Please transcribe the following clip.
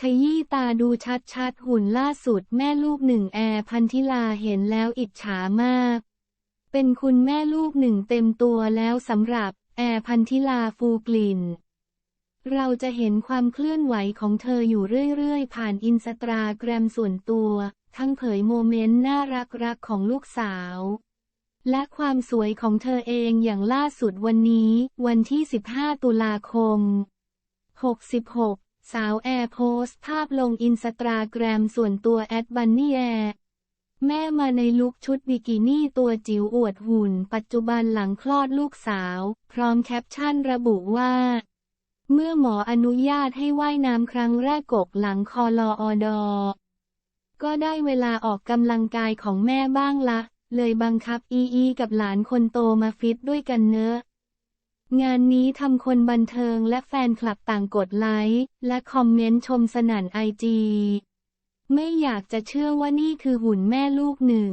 ขยี้ตาดูชัดๆ หุ่นล่าสุดแม่ลูกหนึ่งแอร์พันธิลาเห็นแล้วอิจฉามาก เป็นคุณแม่ลูกหนึ่งเต็มตัวแล้วสำหรับแอร์พันธิลาฟูกลิ่นเราจะเห็นความเคลื่อนไหวของเธออยู่เรื่อยๆ ผ่านอินสตาแกรมส่วนตัว ทั้งเผยโมเมนต์น่ารักๆ ของลูกสาว และความสวยของเธอเองอย่างล่าสุดวันนี้ วันที่ 15 ตุลาคม 66 สาวแอร์โพสภาพลงอินสตาแกรมส่วนตัวแอดบันนี่แอร์แม่มาในลุคชุดบิกินี่ตัวจิ๋วอวดหุ่น ปัจจุบันหลังคลอดลูกสาว พร้อมแคปชั่นระบุว่า เมื่อหมออนุญาตให้ว่ายน้ำครั้งแรกกกหลังคอลออดอ ก็ได้เวลาออกกำลังกายของแม่บ้างละ เลยบังคับอีอีกับหลานคนโตมาฟิตด้วยกันเนอะ งานนี้ทำคนบันเทิงและแฟนคลับต่างกดไลค์และคอมเมนต์ชมสนั่นไอจี ไม่อยากจะเชื่อว่านี่คือหุ่นแม่ลูกหนึ่ง